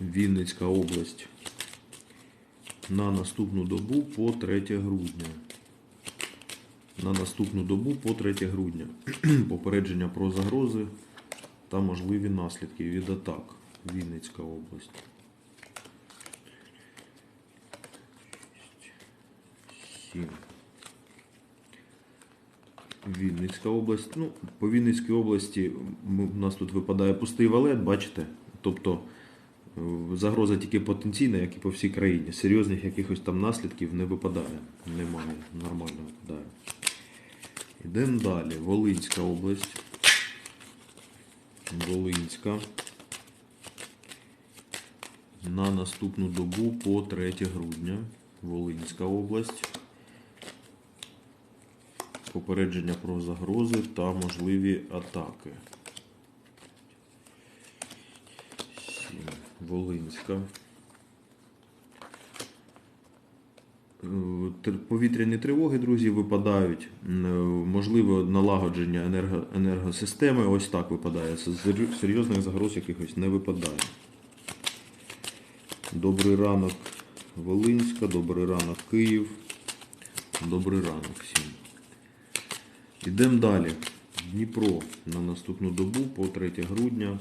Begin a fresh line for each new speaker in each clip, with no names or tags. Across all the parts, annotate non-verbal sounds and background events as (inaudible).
Вінницька область на наступну добу по 3 грудня. На наступну добу по 3 грудня. (clears throat) Попередження про загрози та можливі наслідки від атак. Вінницька область. Вінницька область. Ну, по Вінницькій області у нас тут випадає пустий валет, бачите? Тобто загроза тільки потенційна, як і по всій країні. Серйозних якихось там наслідків не випадає. Немає. Нормально випадає. Йдемо далі. Волинська область. Волинська. На наступну добу по 3 грудня. Волинська область. Попередження про загрози та можливі атаки. Сім. Волинська. Е, Повітряні тривоги, друзі, випадають. Е, Можливе налагодження енерго, енергосистеми. Ось так випадає. Серйозних загроз якихось не випадає. Добрий ранок, Волинська, добрий ранок, Київ. Добрий ранок всім. Йдемо далі. Дніпро на наступну добу по 3 грудня.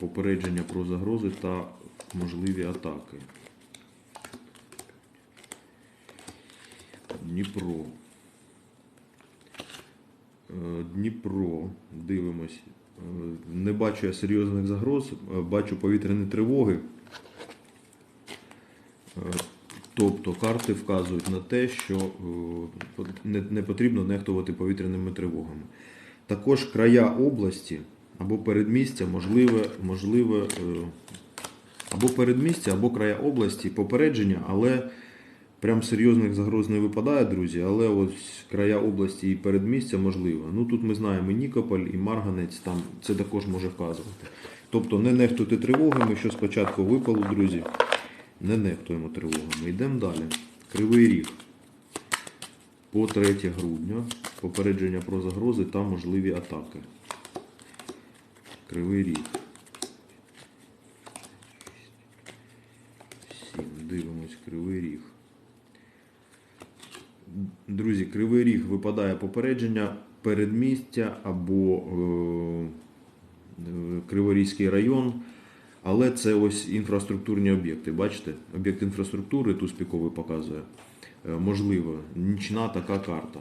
Попередження про загрози та можливі атаки. Дніпро. Е, Дніпро. Дивимось. Е, Не бачу я серйозних загроз, е, бачу повітряні тривоги. Тобто карти вказують на те, що не потрібно нехтувати повітряними тривогами. Також края області або передмістя, можливе, можливе е, або передмістя, або края області, попередження, але прям серйозних загроз не випадає, друзі. Але ось края області і передмістя можливо. Ну тут ми знаємо і Нікополь, і Марганець, там це також може вказувати. Тобто не нехтуйте тривогами, що спочатку випало, друзі. Не нехтуємо тривогами. Йдемо далі. Кривий ріг. По 3 грудня. Попередження про загрози та можливі атаки. Кривий ріг. 7. Дивимось, кривий ріг. Друзі, кривий ріг випадає попередження передмістя або е, Криворізький район. Але це ось інфраструктурні об'єкти. Бачите? Об'єкт інфраструктури тут спіковий показує. Е, Можливо, нічна така карта.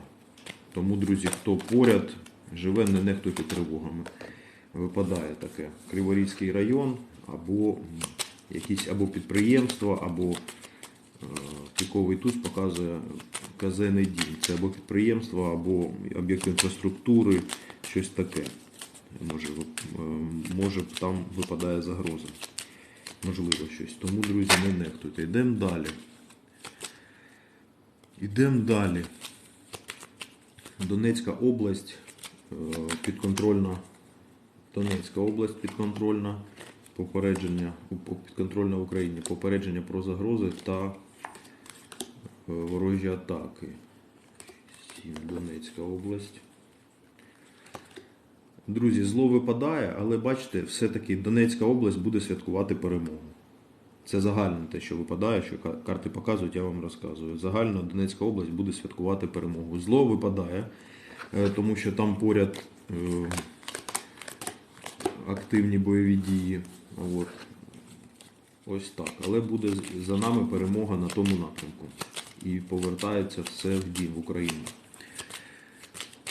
Тому, друзі, хто поряд живе, не нехтуйте тривогами. Випадає таке. Криворізький район, або якісь або підприємство, або е, піковий туз показує казенний дім. Це або підприємство, або об'єкт інфраструктури, щось таке. Може, е, може там випадає загроза. Можливо, щось. Тому, друзі, не нехтуйте. Йдемо далі. Йдемо далі. Донецька область е, підконтрольна. Донецька область підконтрольна. Попередження підконтрольна Україні. Попередження про загрози та е, ворожі атаки. Сім, Донецька область. Друзі, зло випадає, але бачите, все-таки Донецька область буде святкувати перемогу. Це загально те, що випадає, що карти показують, я вам розказую. Загально Донецька область буде святкувати перемогу. Зло випадає, е, тому що там поряд е, активні бойові дії. От. Ось так. Але буде за нами перемога на тому напрямку. І повертається все в дім в Україну.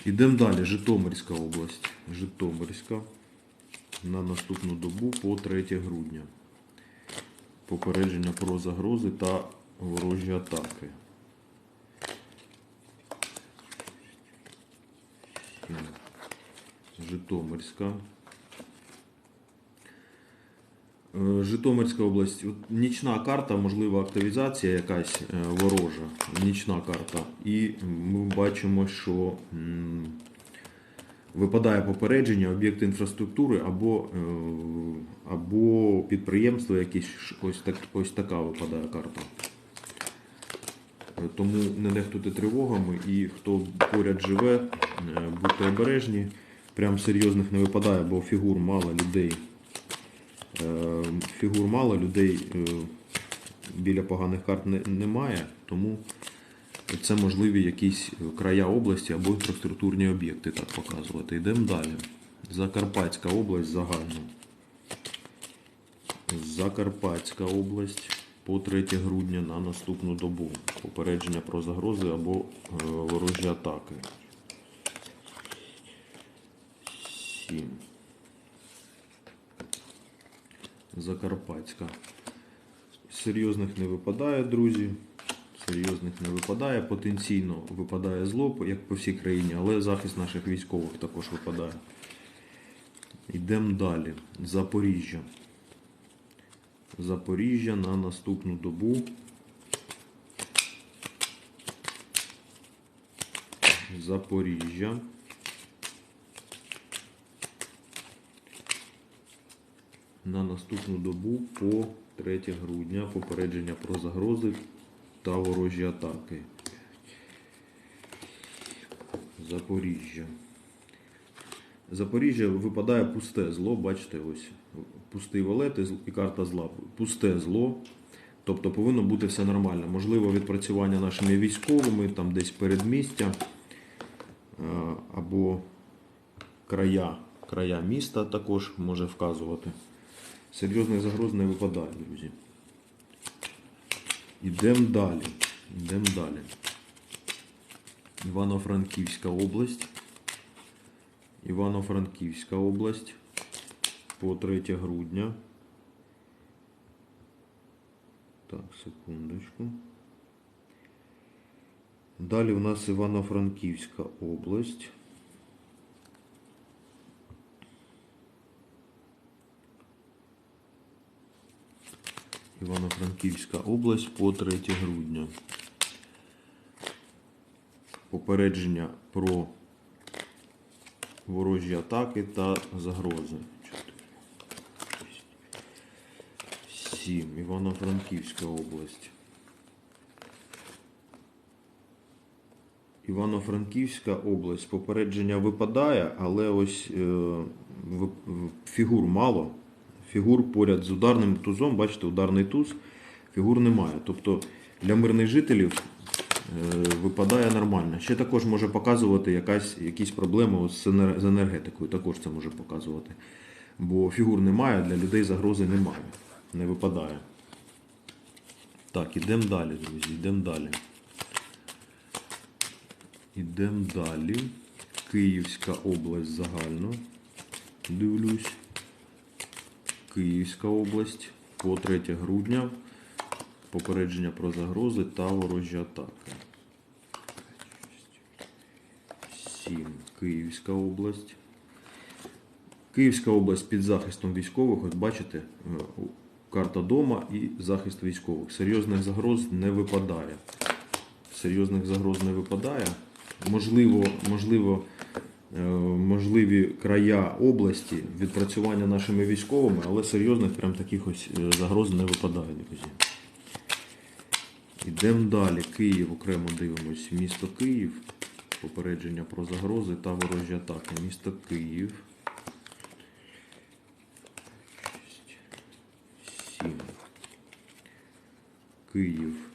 Йдемо далі. Житомирська область. Житомирська. На наступну добу по 3 грудня. Попередження про загрози та ворожі атаки. Житомирська. Е, Житомирська область. От Нічна карта, можливо, активізація якась е, ворожа. Нічна карта. І ми бачимо, що випадає попередження об'єкт інфраструктури або, е, або підприємство якесь. Ось, так, ось така випадає карта. Е, Тому не нехтуйте тривогами і хто поряд живе, е, будьте обережні. Прям серйозних не випадає, бо фігур мало людей. Е, фігур мало, людей е, біля поганих карт немає, тому це можливі якісь края області або інфраструктурні об'єкти так показувати. Йдемо далі. Закарпатська область загально. Закарпатська область по 3 грудня на наступну добу. Попередження про загрози або е, ворожі атаки. 7. Закарпатська. Серйозних не випадає, друзі. Серйозних не випадає. Потенційно випадає зло, як по всій країні, але захист наших військових також випадає. Йдемо далі. Запоріжжя. Запоріжжя на наступну добу. Запоріжжя. На наступну добу по 3 грудня попередження про загрози та ворожі атаки. Запоріжжя. Запоріжжя випадає пусте зло, бачите, ось пустий валет і карта зла. Пусте зло. Тобто повинно бути все нормально. Можливо, відпрацювання нашими військовими, там десь передмістя е, або края, края міста також може вказувати. Серйозних загроз не випадає, друзі. Йдемо далі. Йдемо далі. Івано-Франківська область. Івано-Франківська область по 3 грудня. Так, секундочку. Далі у нас Івано-Франківська область. Івано-Франківська область по 3 грудня. Попередження про ворожі атаки та загрози. 7. Івано-Франківська область. Івано-Франківська область. Попередження випадає, але ось е, фігур мало. Фігур поряд з ударним тузом, бачите, ударний туз, фігур немає. Тобто для мирних жителів е, випадає нормально. Ще також може показувати якась, якісь проблеми з енергетикою. Також це може показувати. Бо фігур немає, для людей загрози немає. Не випадає. Так, ідемо далі, друзі, йдемо далі. Ідемо далі. Київська область загально. Дивлюсь. Київська область по 3 грудня. Попередження про загрози та ворожі атаки. 7. Київська область. Київська область під захистом військових. От бачите, е, карта дома і захист військових. Серйозних загроз не випадає. Серйозних загроз не випадає. Можливо, можливо, можливі края області відпрацювання нашими військовими, але серйозних прям таких ось е, загроз не випадає, друзі. Йдемо далі. Київ окремо дивимось. Місто Київ. Попередження про загрози та ворожі атаки. Місто Київ. 7. Київ.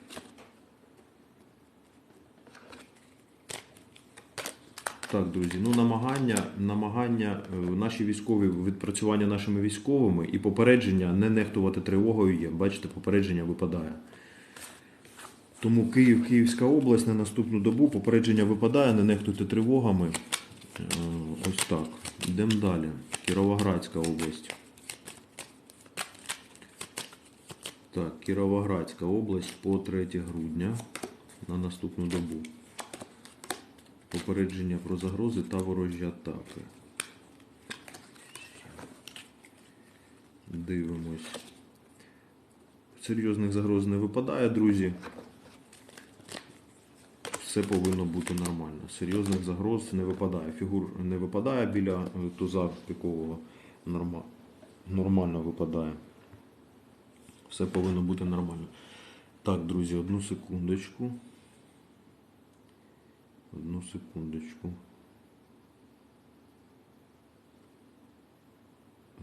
Так, друзі, ну намагання, намагання е, наші військові, відпрацювання нашими військовими і попередження не нехтувати тривогою є. Бачите, попередження випадає. Тому Київ, Київська область на наступну добу попередження випадає, не нехтуйте тривогами. Е, Ось так. Йдемо далі. Кіровоградська область. Так, Кіровоградська область по 3 грудня на наступну добу. Попередження про загрози та ворожі атаки. Дивимось. Серйозних загроз не випадає, друзі. Все повинно бути нормально. Серйозних загроз не випадає. Фігур не випадає біля е, туза пікового. Норма... Нормально випадає. Все повинно бути нормально. Так, друзі, одну секундочку. Одну секундочку.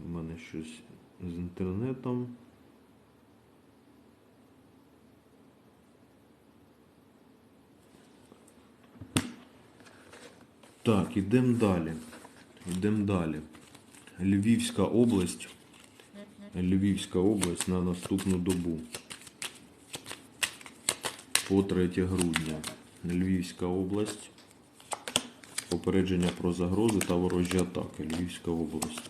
У мене щось з інтернетом. Так, йдемо далі. Йдемо далі. Львівська область. Львівська область на наступну добу. По 3 грудня. Львівська область. Попередження про загрози та ворожі атаки. Львівська область.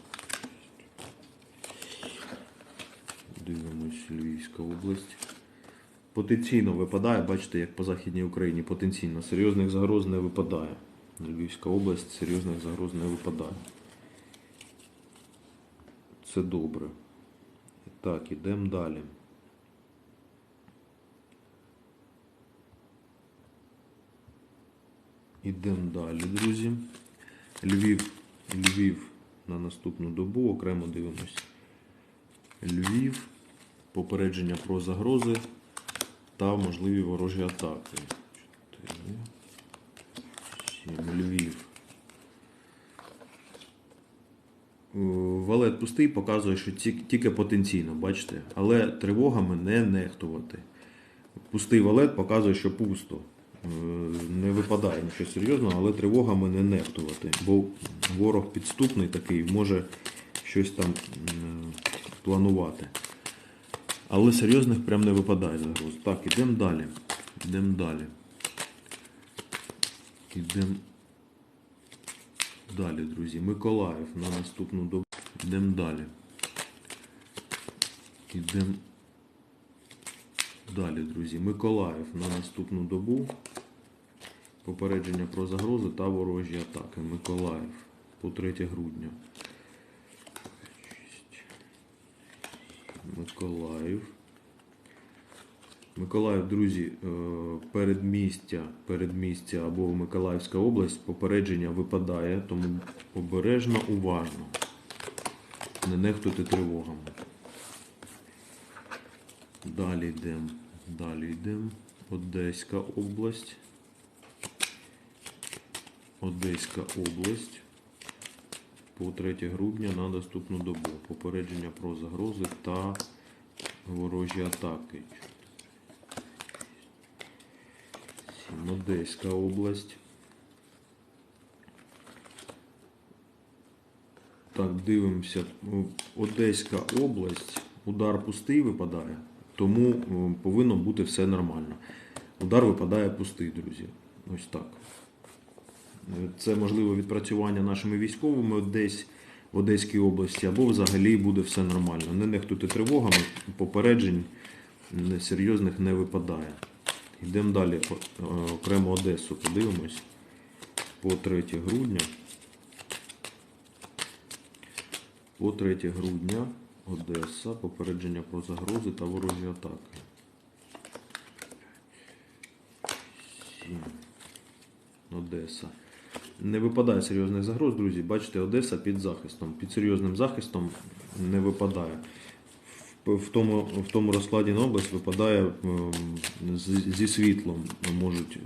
Дивимось, Львівська область. Потенційно випадає, бачите, як по Західній Україні, потенційно. Серйозних загроз не випадає. Львівська область серйозних загроз не випадає. Це добре. Так, ідемо далі. Ідемо далі, друзі. Львів, Львів на наступну добу, окремо дивимось. Львів, попередження про загрози та можливі ворожі атаки. 4, 7, Львів. Е, Валет пустий показує, що тільки потенційно, бачите? Але тривогами не нехтувати. Пустий валет показує, що пусто. Е, Не випадає нічого серйозного, але тривогами не нехтувати. Бо ворог підступний такий, може щось там планувати. Але серйозних прям не випадає загроз. Так, ідемо далі. Ідемо далі. Ідемо далі, друзі. Миколаїв на наступну добу. Ідемо далі. Ідемо далі, друзі. Миколаїв на наступну добу. Попередження про загрози та ворожі атаки. Миколаїв по 3 грудня. Миколаїв. Миколаїв, друзі, е, передмістя, передмістя або Миколаївська область, попередження випадає, тому обережно, уважно. Не нехтуйте тривогами. Далі йдемо. Далі йдемо. Одеська область. Одеська область. По 3 грудня на наступну добу. Попередження про загрози та ворожі атаки. Одеська область. Так, дивимося. Одеська область. Удар пустий випадає, тому е, повинно бути все нормально. Удар випадає пустий, друзі. Ось так. Е, Це можливо відпрацювання нашими військовими десь в Одеській області, або взагалі буде все нормально. Не нехтуйте тривогами, попереджень серйозних не випадає. Йдемо далі е, окремо Одесу, подивимось по 3 грудня. По 3 грудня Одеса. Попередження про загрози та ворожі атаки. 7. Одеса. Не випадає серйозних загроз, друзі. Бачите, Одеса під захистом. Під серйозним захистом не випадає. В, тому, в тому розкладі на область випадає ем, зі світлом. Можуть,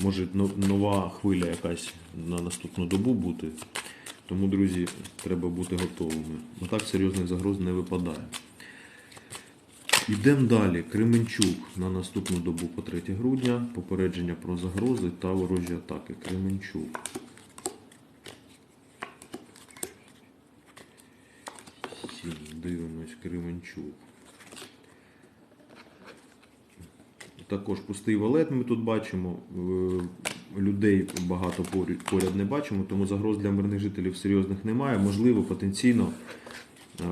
може нова хвиля якась на наступну добу бути. Тому, друзі, треба бути готовими. Бо так серйозних загроз не випадає. Йдемо далі. Кременчук на наступну добу по 3 грудня. Попередження про загрози та ворожі атаки. Кременчук. Дивимось Кременчук. Також пустий валет ми тут бачимо. Людей багато поряд, не бачимо, тому загроз для мирних жителів серйозних немає. Можливо, потенційно е,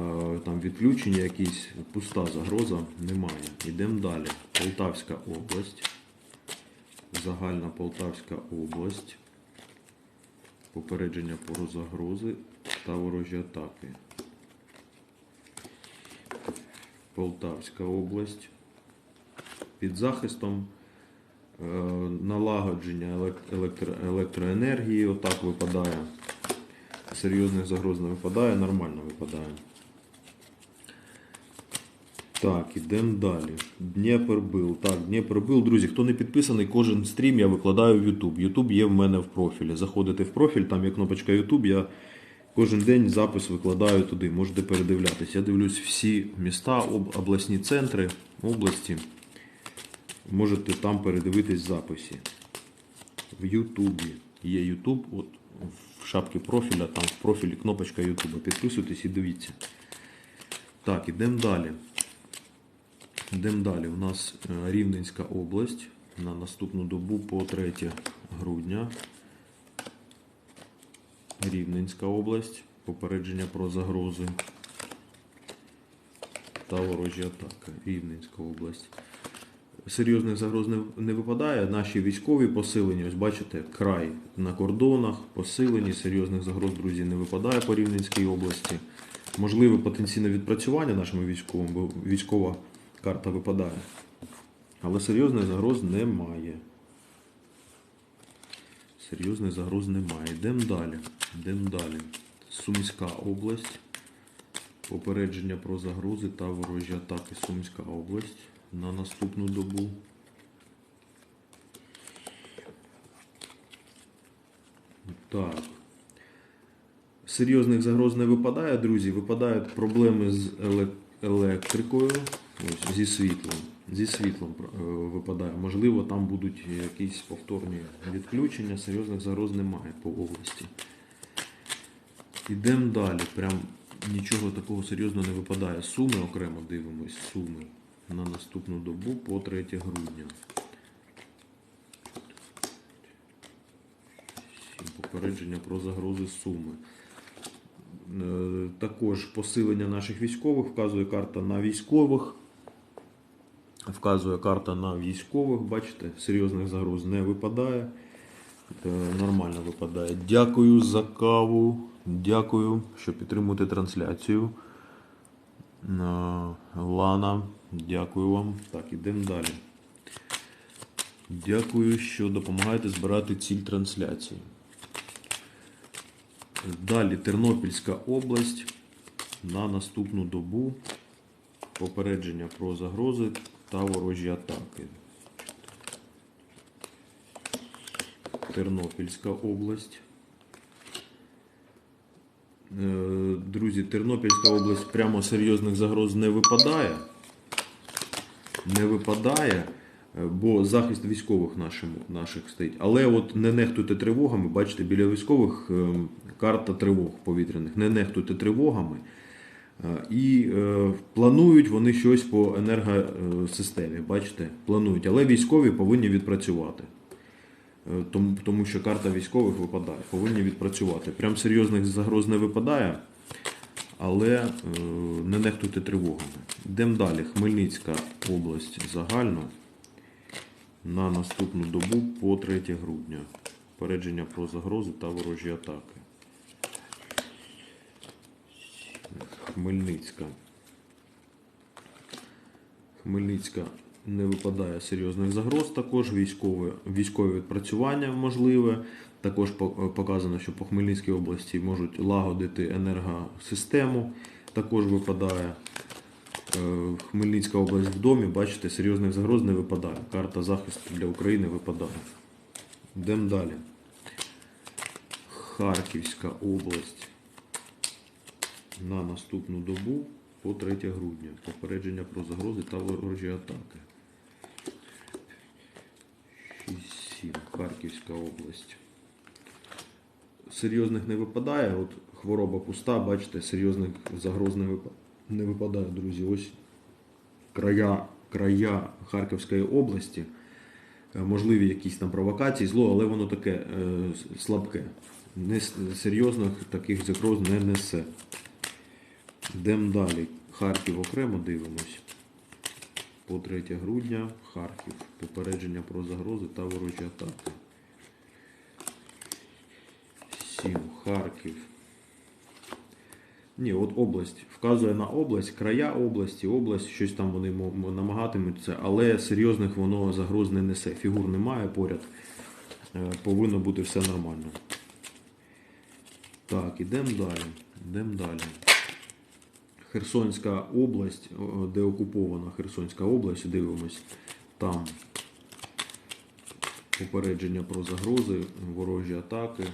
там відключення якісь, пуста загроза немає. Йдемо далі. Полтавська область. Загальна Полтавська область. Попередження про загрози та ворожі атаки. Полтавська область. Під захистом налагодження електро, електроенергії, отак випадає. Серйозних загроз не випадає, нормально випадає. Так, ідемо далі. Дніпр был. Так, Дніпр. Друзі, хто не підписаний, кожен стрім я викладаю в YouTube. YouTube є в мене в профілі. Заходите в профіль, там є кнопочка YouTube. Я кожен день запис викладаю туди. Можете передивлятися. Я дивлюсь всі міста, об- обласні центри області. Можете там передивитись записи. В Ютубі. Є Ютуб, от в шапці профіля, там в профілі кнопочка YouTube. Підписуйтесь і дивіться. Так, ідемо далі. Йдемо далі. У нас е, Рівненська область на наступну добу по 3 грудня. Рівненська область. Попередження про загрози та ворожі атаки. Рівненська область. Серйозних загроз не, випадає. Наші військові посилені, ось бачите, край на кордонах, посилені, серйозних загроз, друзі, не випадає по Рівненській області. Можливе потенційне відпрацювання нашими військовими, бо військова карта випадає. Але серйозних загроз немає. Серйозних загроз немає. Йдемо далі. Йдемо далі. Сумська область. Попередження про загрози та ворожі атаки. Сумська область на наступну добу. Так. Серйозних загроз не випадає, друзі. Випадають проблеми з електрикою, ось, зі світлом. Зі світлом е, випадає. Можливо, там будуть якісь повторні відключення. Серйозних загроз немає по області. Йдемо далі. Прям нічого такого серйозного не випадає. Суми окремо дивимось. Суми на наступну добу по 3 грудня. Попередження про загрози суми. Е, Також посилення наших військових вказує карта на військових. Вказує карта на військових. Бачите, серйозних загроз не випадає. Е, Нормально випадає. Дякую за каву. Дякую, що підтримуєте трансляцію. Е, Лана, дякую вам. Так, ідемо далі. Дякую, що допомагаєте збирати ціль трансляції. Далі Тернопільська область на наступну добу. Попередження про загрози та ворожі атаки. Тернопільська область. Е, Друзі, Тернопільська область прямо серйозних загроз не випадає. Не випадає, е, бо захист військових нашим, наших стоїть. Але от не нехтуйте тривогами, бачите, біля військових е, карта тривог повітряних. Не нехтуйте тривогами. Е, І планують вони щось по енергосистемі, бачите, планують. Але військові повинні відпрацювати. Тому, тому що карта військових випадає, повинні відпрацювати. Прям серйозних загроз не випадає, але е, не нехтуйте тривогами. Йдемо далі. Хмельницька область загально на наступну добу по 3 грудня. Попередження про загрози та ворожі атаки. Хмельницька. Хмельницька не випадає серйозних загроз, також військове, військове відпрацювання можливе. Також показано, що по Хмельницькій області можуть лагодити енергосистему. Також випадає Е, Хмельницька область в домі, бачите, серйозних загроз не випадає. Карта захисту для України випадає. Йдемо далі. Харківська область на наступну добу по 3 грудня. Попередження про загрози та ворожі атаки. 6-7. Харківська область. Серйозних не випадає. От хвороба пуста, бачите, серйозних загроз не випадає. Друзі. Ось края, края Харківської області. Е, Можливі якісь там провокації, зло, але воно таке е, слабке. Не, с- серйозних таких загроз не несе. Йдемо далі. Харків окремо дивимось. По 3 грудня Харків. Попередження про загрози та ворожі атаки. 7. Харків. Ні, от область. Вказує на область, края області, область, щось там вони намагатимуться, але серйозних воно загроз не несе. Фігур немає поряд. Е, Повинно бути все нормально. Так, ідемо далі. Ідемо далі. Херсонська область, де окупована Херсонська область, дивимось. Там попередження про загрози, ворожі атаки.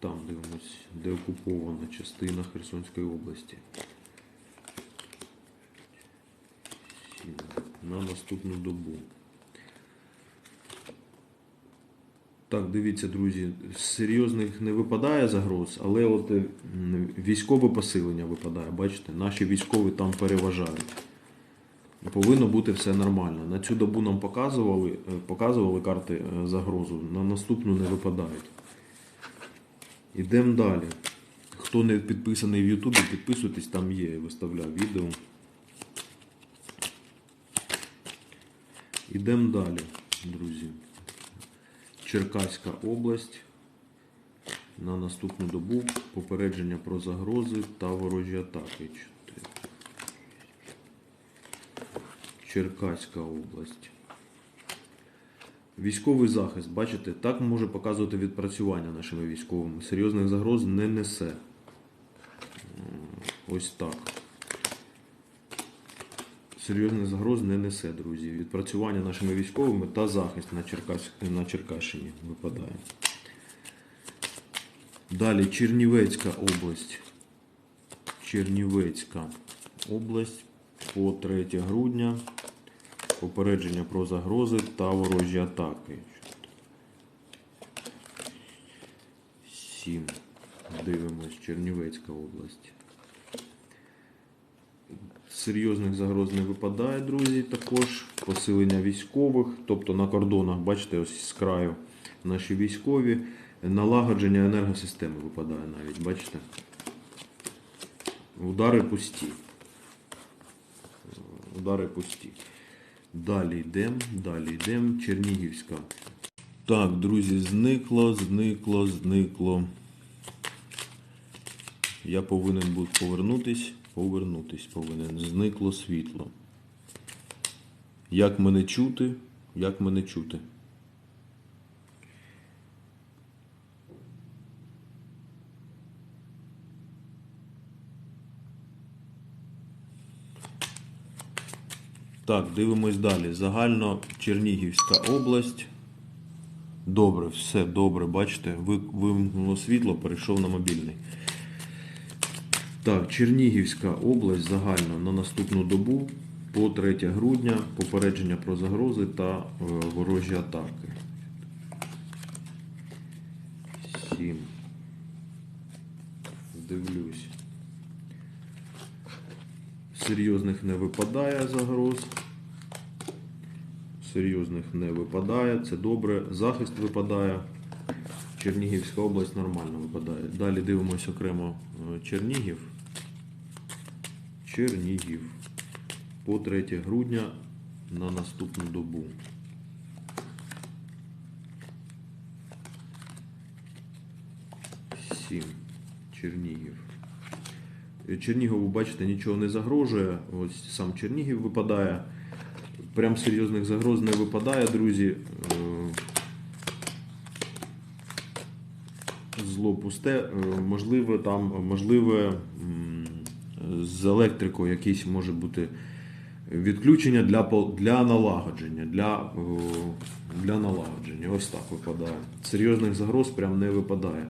Там дивимось, де окупована частина Херсонської області. На наступну добу. Так, дивіться, друзі, серйозних не випадає загроз, але от е, військове посилення випадає. Бачите, наші військові там переважають. Повинно бути все нормально. На цю добу нам показували, е, показували карти е, загрозу, на наступну не випадають. Ідемо далі. Хто не підписаний в Ютубі, підписуйтесь, там є, я виставляв відео. Ідемо далі, друзі. Черкаська область. На наступну добу попередження про загрози та ворожі атаки. Черкаська область. Військовий захист, бачите, так може показувати відпрацювання нашими військовими. Серйозних загроз не несе. Ось так. Серйозних загроз не несе, друзі. Відпрацювання нашими військовими та захист на, Черкас... на Черкащині випадає. Далі Чернівецька область. Чернівецька область по 3 грудня. Попередження про загрози та ворожі атаки. 7. Дивимось, Чернівецька область. Серйозних загроз не випадає, друзі. Також посилення військових, тобто на кордонах, бачите, ось з краю наші військові. Налагодження енергосистеми випадає навіть, бачите? Удари пусті. Удари пусті. Далі йдемо, далі йдемо. Чернігівська. Так, друзі, зникло, зникло, зникло. Я повинен був повернутись, повернутись повинен. Зникло світло. Як мене чути? Як мене чути? Так, дивимось далі. Загально Чернігівська область. Добре, все добре, бачите, вимкнуло світло, перейшов на мобільний. Так, Чернігівська область загально на наступну добу по 3 грудня попередження про загрози та е, ворожі атаки. 7. Дивлюсь. Серйозних не випадає загроз. Серйозних не випадає, це добре. Захист випадає. Чернігівська область нормально випадає. Далі дивимося окремо е, Чернігів. Чернігів. По 3 грудня на наступну добу. Сім. Чернігів. Е, Чернігову, бачите, нічого не загрожує. Ось сам Чернігів випадає. Прям серйозних загроз не випадає, друзі. Е, Зло пусте, Е, можливо, там, можливе з електрикою якісь може бути відключення для, для налагодження. Для, е, для налагодження. Ось так випадає. Серйозних загроз прям не випадає.